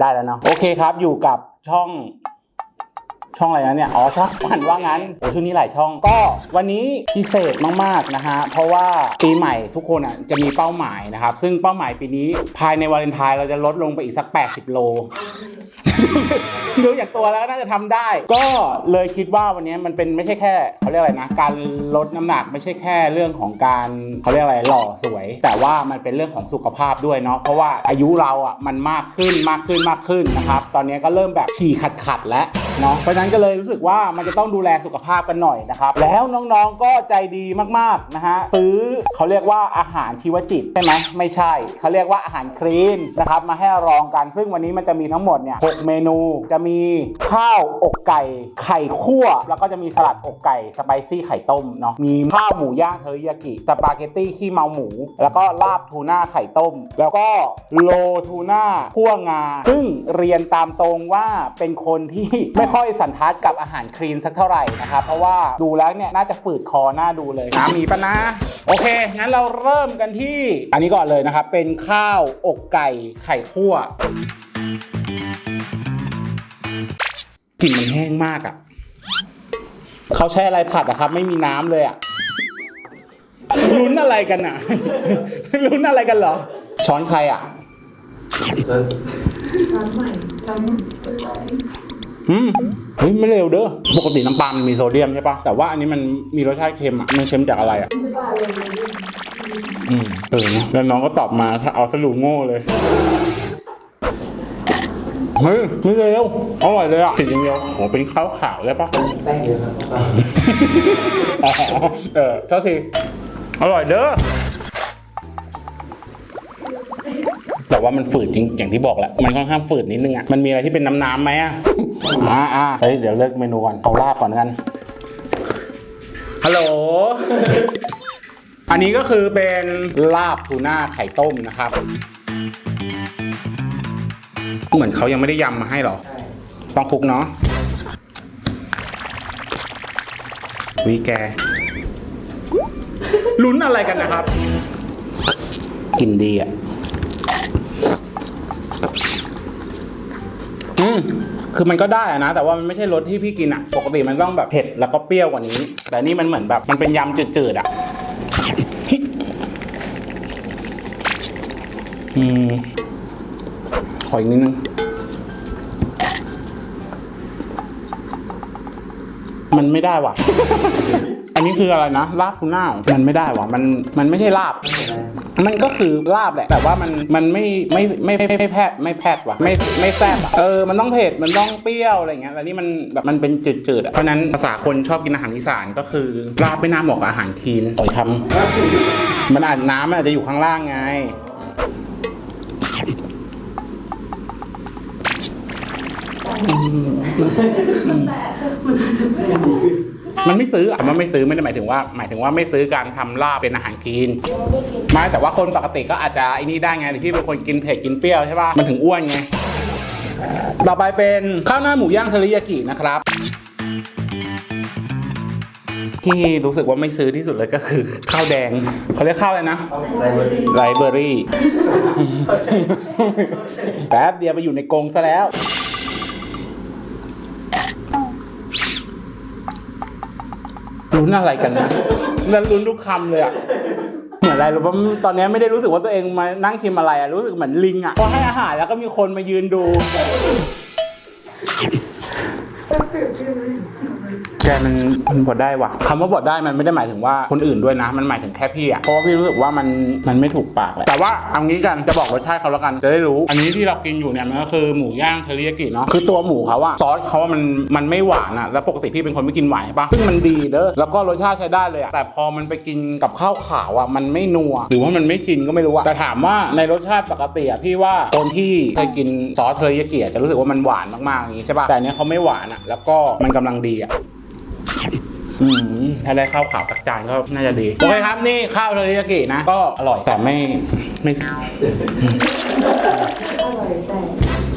ได้แล้วเนาะโอเคครับอยู่กับช่องช่องอะไรนะเนี่ย อ๋อ ช่องปั่นว่างั้นโอ้ช่วงนี้หลายช่อง ก็วันนี้พิเศษมากๆนะฮะ เพราะว่าปีใหม่ทุกคนอะจะมีเป้าหมายนะครับ ซึ่งเป้าหมายปีนี้ภายในวาเลนไทน์เราจะลดลงไปอีกสัก 80 โล ดูจากตัวแล้วน่าจะทำได้ ก็เลยคิดว่าวันนี้มันเป็นไม่ใช่แค่เขาเรียกอะไรนะ การลดน้ำหนักไม่ใช่แค่เรื่องของการเขาเรียกอะไรหล่อสวย แต่ว่ามันเป็นเรื่องของสุขภาพด้วยเนาะเพราะว่าอายุเราอะมันมากขึ้นมากขึ้นมากขึ้นนะครับตอนนี้ก็เริ่มแบบฉี่ขัดขัดแล้วเนาะเพราะฉะนั้นก็เลยรู้สึกว่ามันจะต้องดูแลสุขภาพกันหน่อยนะครับ แล้วน้องๆก็ใจดีมากๆนะฮะซื้อเขาเรียกว่าอาหารชีวจิตใช่ไหมไม่ใช่เขาเรียกว่าอาหารคลีนนะครับมาให้ลองกันซึ่งวันนี้มันจะมีทั้งหมดเนี่ยหกเมนูจะมีข้าวอกไก่ไข่คั่ว แล้วก็จะมีสลัดอกไก่สไปซี่ไข่ต้มเนาะมีข้าวหมูย่างเทอริยากิสปาเกตตี้ขี้เมาหมู แล้วก็ลาบทูน่าไข่ต้ม แล้วก็โลทูน่าคั่วงา ซึ่งเรียนตามตรงว่าเป็นคนที่ไม่ค่อยสันทัดกับอาหารคลีนสักเท่าไหร่นะครับ เพราะว่าดูแล้วเนี่ยน่าจะฝืดคอหน่าดูเลยนะมีปะนะโอเค งั้นเราเริ่มกันที่ อันนี้ก่อนเลยนะครับ เป็นข้าวอกไก่ไข่คั่ว กลิ่นมันแห้งมากอะ่ะเขาใช้อะไรผัดอะครับ ไม่มีน้ำเลยอะ่ะลุ้นอะไรกันอะลุ้นอะไรกันเหรอ ช้อนใครอะอืมเฮ้ยไม่เร็วเด้อปกติน้ำปลามันมีโซเดียมใช่ปะแต่ว่าอันนี้มันมีรสชาติเค็มอะมันเค็มจากอะไรอะอืมเออแล้วน้องก็ตอบมาถ้าเอาสรุปโง่เลย เฮ้ยไม่เร็วอร่อยเลยอะติดอย่างเดียวโหเป็นข้าวขาวได้ปะแป้งเยอะครับอ๋อเออเท่าทีอร่อยเด้อแต่ว่ามันฝืดจริงอย่างที่บอกแหละมันค่อนข้างฝืดนิดนึงอะมันมีอะไรที่เป็นน้ำน้ำๆไหมอะอ่าอ่าเฮ้ยเดี๋ยวเลิกเมนูก่อนเอาลาบก่อนกันฮัลโหลอันนี้ก็คือเป็นลาบทูน่าไข่ต้มนะครับ เหมือนเขายังไม่ได้ยำมาให้หรอ ต้องคลุกเนาะวิแก ลุ้นอะไรกันนะครับ กินดีอะ อืมคือมันก็ได้อะนะ แต่ว่ามันไม่ใช่รสที่พี่กินอะ ปกติมันต้องแบบเผ็ดแล้วก็เปรี้ยวกว่านี้ แต่นี่มันเหมือนแบบ มันเป็นยำจืดๆอะ อืมข ออีกนิดนึง มันไม่ได้ว่ะ อันนี้คืออะไรนะลาบทูน่ามันไม่ได้ว่ะ มันมันไม่ใช่ลาบ มันก็คือลาบแหละ แต่ว่ามันมันไม่ไม่ไม่ไม่ไม่ไม่แพทไม่แพทว่ะไม่ไม่แซ่บอะเออมันต้องเผ็ดมันต้องเปรี้ยวอะไรเงี้ยแล้วนี่มันแบบมันเป็นจืดๆอะเพราะฉะนั้นภาษาคนชอบกินอาหารอีสานก็คือลาบไม่น่าเหมาะกับอาหารคีนผมทำมันอาจน้ำมันอาจจะอยู่ข้างล่างไง มันไม่ซื้ออะมันไม่ซื้อไม่ได้หมายถึงว่า หมายถึงว่าไม่ซื้อการทำลาบเป็นอาหารคีนไม่แต่ว่าคนปกติก็อาจจะไอ้นี่ได้ไงหรือที่เป็นคนกินเผ็ดกินเปรี้ยวใช่ป่ะมันถึงอ้วนไงต่อไปเป็นข้าวหน้าหมูย่างเทอริยากินะครับ ที่รู้สึกว่าไม่ซื้อที่สุดเลยก็คือ ข้าวแดงเขาเรียกข้าวอะไรนะไรเบอรี่ไลเบอรี่ แป๊บเดียวไปอยู่ในกรงซะแล้ว ลุ้นอะไรกันนะนั่นลุ้นทุกคำเลยอะเหมือนอะไรรู้ป่ะตอนนี้ไม่ได้รู้สึกว่าตัวเองมานั่งชิมอะไรอะรู้สึกเหมือนลิงอะพอให้อาหารแล้วก็มีคนมายืนดู แกมันมันบดได้ว่ะคำว่าบดได้มันไม่ได้หมายถึงว่าคนอื่นด้วยนะ มันหมายถึงแค่พี่อะเพราะว่าพี่รู้สึกว่ามันมันไม่ถูกปากแหละแต่ว่าเอางี้กันจะบอกรสชาติเขาแล้วกันจะได้รู้ อันนี้ที่เรากินอยู่เนี่ยมันก็คือหมูย่างเทริยากิเนาะคือตัวหมูเขาอะซอสเขาอะมันมันไม่หวานอะแล้วปกติพี่เป็นคนไม่กินหวานใช่ปะซึ่งมันดีเด้อแล้วก็รสชาติใช้ได้เลยอะแต่พอมันไปกินกับข้าวขาวอะมันไม่นัวหรือว่ามันไม่กินก็ไม่รู้อะแต่ถามว่าในรสชาติปกติอะพี่ว่าคนที่เคยกินซอสเทริยากิอะจะรู้สึกว่ามันหวานมากๆอย่างนี้ใช่ปะแต่อันเนี้ยเขาไม่หวานอะแล้วก็มันกำลังดีอะอืมถ้าได้ข้าวขาวสักจานก็น่าจะดี โอเคครับ นี่ข้าวเทอริยากินะ ก็อร่อยแต่ไม่ไม่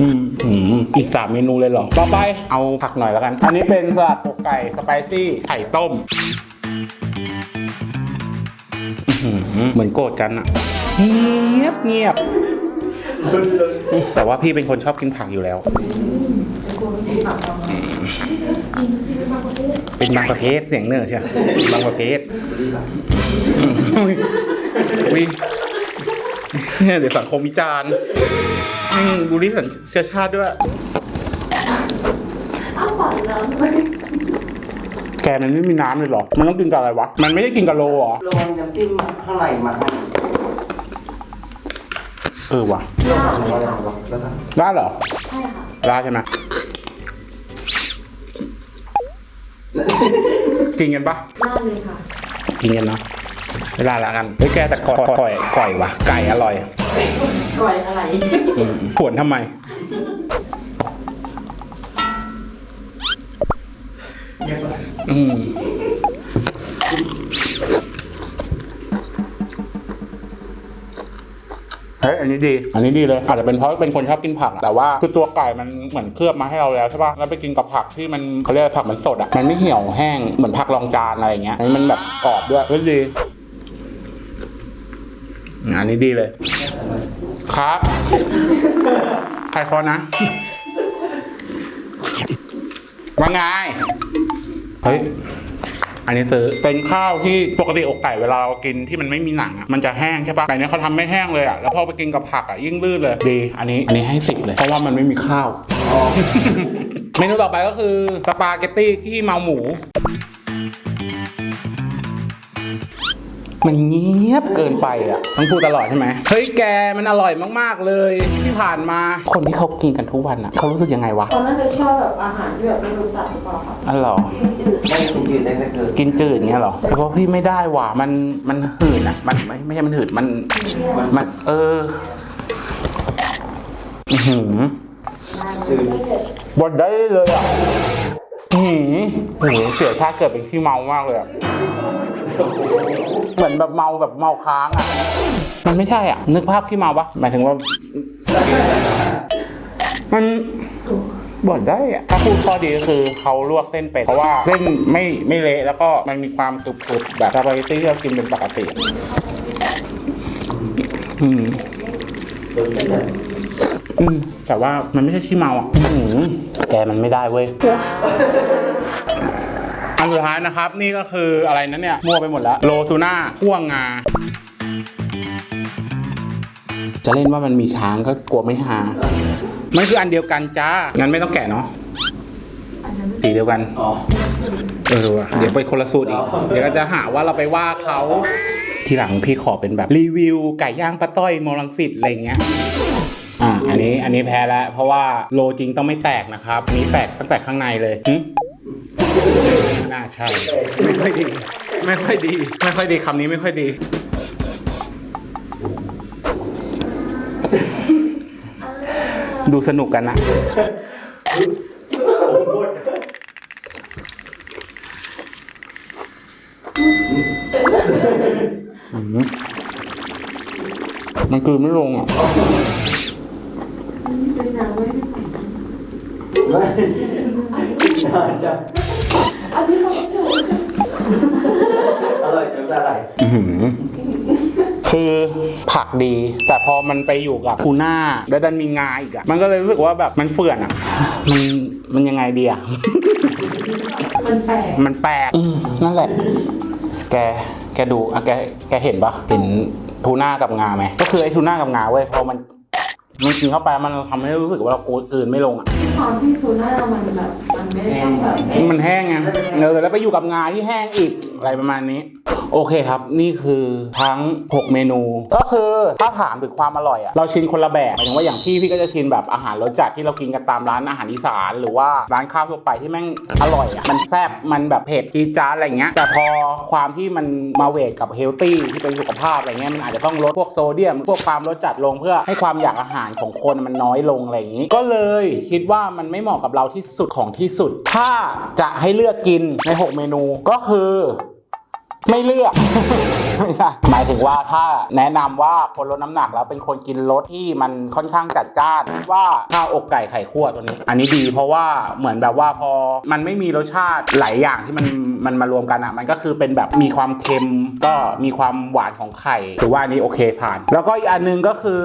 อืมอีกสามเมนูเลยเหรอ ต่อไปเอาผักหน่อยแล้วกัน อันนี้เป็นสลัดอกไก่สไปซี่ไข่ต้ม เหมือนโกรธกันอะเงียบเงียบ แต่ว่าพี่เป็นคนชอบกินผักอยู่แล้ว เป็นบางประเภทเสียงเหนือใช่ไหมบางประเภทอืมอุ๊ยอุ๊ยเดี๋ยวสังคมวิจารณ์อืมบุรีสัญเชื้อชาติด้วยอ้าวฝันน้ำไปแกมันไม่มีน้ำเลยเหรอ มันต้องกินกับอะไรวะ มันไม่ได้กินกับโลเหรอลงน้ำจิ้มข้างในมาให้เออว่ะลาดเลยค่ะแล้วก็ได้เหรอ ใช่ค่ะได้ใช่ไหม กินกันปะลาดเลยค่ะ กินกันเนาะเวลาละกันเฮ้ยแกแต่ก่อยก่อยก่อยว่ะไก่อร่อยก่อยอะไรอืมผวนทำไม อืม เฮ้ยอันนี้ดี อันนี้ดีเลยอาจจะเป็นเพราะเป็นคนชอบกินผักอะแต่ว่าคือตัวไก่มันเหมือนเคลือบมาให้เราแล้วใช่ป่ะแล้วไปกินกับผักที่มันเขาเรียกว่าผักมันสดอะมันไม่เหี่ยวแห้งเหมือนผักรองจานอะไรอย่างเงี้ยอันนี้มันแบบกรอบด้วยเฮ้ยดีอืมอันนี้ดีเลย ครับใครคอนะว่าไงเฮ้ย อันนี้ซื้อเป็นข้าวที่ปกติอกไก่เวลาเรากินที่มันไม่มีหนังอะมันจะแห้งใช่ปะแต่เนี้ยเขาทำไม่แห้งเลยอะแล้วพอไปกินกับผักอะยิ่งลื่นเลยดี อันนี้อันนี้ให้สิบเลยเพราะว่ามันไม่มีข้าว เมนูต่อไปก็คือสปาเกตตี้ที่เมาหมู มันเงียบเกินไปอะต้องพูดตลอดใช่ไหมเฮ้ยแกมันอร่อยมากๆเลยที่ผ่านมาคนที่เขากินกันทุกวันอะเขารู้สึกยังไงวะตอนนั้นจะชอบแบบอาหารที่แบบไม่รู้จักหรือเปล่าคะอ๋อเหรอจืดไม่กินจืดได้แต่เกิดกินจืดอย่างเงี้ยเหรอแต่ว่าพี่ไม่ได้ว่ะมันมันหืดอะมันไม่ไม่ใช่มันหืดมันมันเอออือหือจืดบดได้เลยอะอือหือโอ้โหเสียชาติเกิดเป็นขี้เมามากเลยอะ เหมือนแบบเมาแบบเมาค้างอะ มันไม่ใช่อะ นึกภาพขี้เมาปะหมายถึงว่า มันบดได้อะถ้าพูดข้อดีก็คือเขาลวกเส้นเป็ดเพราะว่าเส้นไม่ไม่เละแล้วก็มันมีความกรุบๆแบบสปาเกตตี้ที่เรากินเป็นปกติ อืมอืมแต่ว่ามันไม่ใช่ขี้เมาอะอื้อหือแกมันไม่ได้เว้ย อันสุดท้ายนะครับ นี่ก็คืออะไรนะเนี่ยมั่วไปหมดแล้วโลทูน่าพ่วงงาจะเล่นว่ามันมีช้างก็กลัวไม่หา มันคืออันเดียวกันจ้า งั้นไม่ต้องแกะเนาะสีเดียวกันอ๋อเออว่ะเดี๋ยวไปคนละสูตรอีก เดี๋ยวก็จะหาว่าเราไปว่าเขา ทีหลังพี่ขอเป็นแบบรีวิวไก่ย่างป้าต้อยโมลังสิตอะไรเงี้ย อ่า อันนี้ อันนี้แพ้แล้ว เพราะว่าโลจริงต้องไม่แตกนะครับ อันนี้แตกตั้งแต่ข้างในเลยหึ ไม่น่าใช่ ไม่ค่อยดี ไม่ค่อยดี ไม่ค่อยดีคำนี้ไม่ค่อยดี ดูสนุกกันนะอืมมันคือไม่ลงอะๆซื้อน้ำไว้ ไม่นานจังอันนี้เราก็ถูกอร่อยจนละลายอื้อหือคือผักดี แต่พอมันไปอยู่กับทูน่าแล้วดันมีงาอีกอะมันก็เลยรู้สึกว่าแบบมันเฟื่อนอะมันมันยังไงดีอะมันแปลกมันแปลกอืมนั่นแหละ แกแกดูอะแกแกเห็นปะเห็นทูน่ากับงาไหมก็คือไอ้ทูน่ากับงาเว้ยพอมันมันกินเข้าไปมันทำให้รู้สึกว่าเรากลืนไม่ลงอะ ความที่ทูน่ามันแบบมันไม่ได้ต้องแบบ มันแห้งไงเออแล้วไปอยู่กับงาที่แห้งอีกอะไรประมาณนี้ โอเคครับ นี่คือทั้ง 6 เมนู ก็คือถ้าถามถึงความอร่อยอะเราชินคนละแบบหมายถึงว่าอย่างพี่พี่ก็จะชินแบบอาหารรสจัดที่เรากินกันตามร้านอาหารอีสานหรือว่าร้านข้าวทั่วไปที่แม่งอร่อยอะมันแซ่บมันแบบเผ็ดจี๊ดจ๊าดอะไรเงี้ยแต่พอความที่มันมาเวทกับเฮลตี้ที่เป็นสุขภาพอะไรเงี้ยมันอาจจะต้องลดพวกโซเดียม พวกความรสจัดลงเพื่อให้ความอยากอาหารของคนมันน้อยลงอะไรอย่างนี้ ก็เลยคิดว่ามันไม่เหมาะกับเราที่สุดของที่สุด ถ้าจะให้เลือกกินใน 6 เมนูก็คือ ไม่เลือก ไม่ใช่หมายถึงว่าถ้าแนะนำว่าคนลดน้ำหนักแล้วเป็นคนกินรสที่มันค่อนข้างจัดจ้านว่าข้าวอกไก่ไข่คั่วตัวนี้ อันนี้ดีเพราะว่าเหมือนแบบว่าพอมันไม่มีรสชาติหลายอย่างที่มันมันมารวมกันอะมันก็คือเป็นแบบมีความเค็มก็มีความหวานของไข่ถือว่าอันนี้โอเคผ่าน แล้วก็อีกอันหนึงก็คือ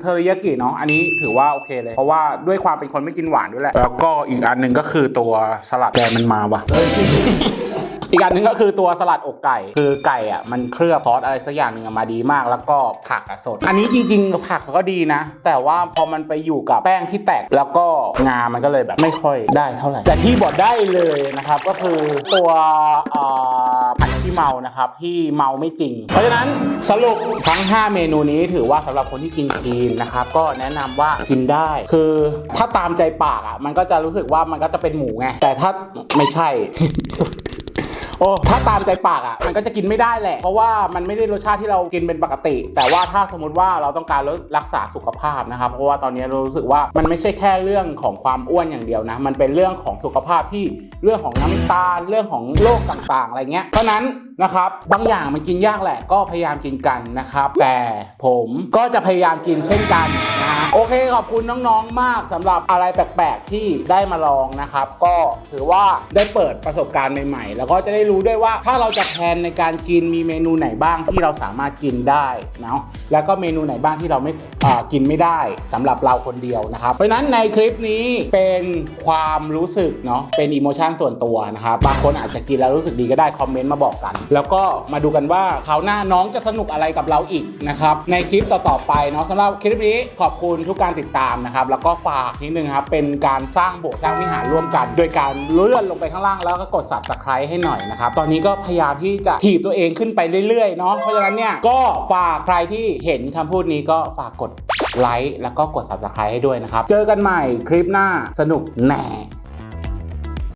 เทอริยากิเนาะอันนี้ถือว่าโอเคเลยเพราะว่าด้วยความเป็นคนไม่กินหวานด้วยแหละแล้วก็อีกอันหนึงก็คือตัวสลัดแกมันมาว่ะ อีกอันหนึ่งก็คือตัวสลัดอกไก่ คือไก่อะมันเคลือบซอสอะไรสักอย่างหนึ่งอะมาดีมาก แล้วก็ผักอะสด อันนี้จริงๆผักก็ดีนะ แต่ว่าพอมันไปอยู่กับแป้งที่แตกแล้วก็งา มันก็เลยแบบไม่ค่อยได้เท่าไหร่ แต่ที่บอกได้เลยนะครับก็คือตัวผัดที่เมานะครับที่เมาไม่จริง เพราะฉะนั้นสรุปทั้ง 5 เมนูนี้ถือว่าสำหรับคนที่กินคลีนนะครับก็แนะนำว่ากินได้ คือถ้าตามใจปากอะมันก็จะรู้สึกว่ามันก็จะเป็นหมูไงแต่ถ้าไม่ใช่ โอ้ถ้าตามใจปากอะมันก็จะกินไม่ได้แหละ เพราะว่ามันไม่ได้รสชาติที่เรากินเป็นปกติ แต่ว่าถ้าสมมติว่าเราต้องการรักษาสุขภาพนะครับ เพราะว่าตอนนี้เรารู้สึกว่ามันไม่ใช่แค่เรื่องของความอ้วนอย่างเดียวนะ มันเป็นเรื่องของสุขภาพที่เรื่องของน้ำตาลเรื่องของโรคต่างๆ อะไรเงี้ย เพราะฉะนั้นนะครับ บางอย่างมันกินยากแหละ ก็พยายามกินกันนะครับ แต่ผมก็จะพยายามกินเช่นกันนะฮะโอเคขอบคุณน้องๆมากสำหรับอะไรแปลกๆที่ได้มาลองนะครับ ก็ถือว่าได้เปิดประสบการณ์ใหม่ๆ แล้วก็จะได้รู้ด้วยว่าถ้าเราจะแพลนในการกินมีเมนูไหนบ้างที่เราสามารถกินได้เนาะแล้วก็เมนูไหนบ้างที่เราไม่อ่ากินไม่ได้สำหรับเราคนเดียวนะครับ เพราะฉะนั้นในคลิปนี้เป็นความรู้สึกเนาะเป็นอิโมชันส่วนตัวนะครับบางคนอาจจะกินแล้วรู้สึกดีก็ได้คอมเมนต์มาบอกกันแล้วก็มาดูกันว่าคราวหน้าน้องจะสนุกอะไรกับเราอีกนะครับ ในคลิปต่อๆไปเนาะสำหรับคลิปนี้ขอบคุณทุกการติดตามนะครับ แล้วก็ฝากนิดนึงครับ เป็นการสร้างโบสถ์สร้างวิหารร่วมกัน โดยการเลื่อนลงไปข้างล่างแล้วก็กด subscribe ให้หน่อยนะครับ ตอนนี้ก็พยายามที่จะถีบตัวเองขึ้นไปเรื่อยๆเนาะ เพราะฉะนั้นเนี่ยก็ฝากใครที่เห็นคำพูดนี้ก็ฝากกดไลค์แล้วก็กด subscribe ให้ด้วยนะครับ เจอกันใหม่คลิปหน้าสนุกแน่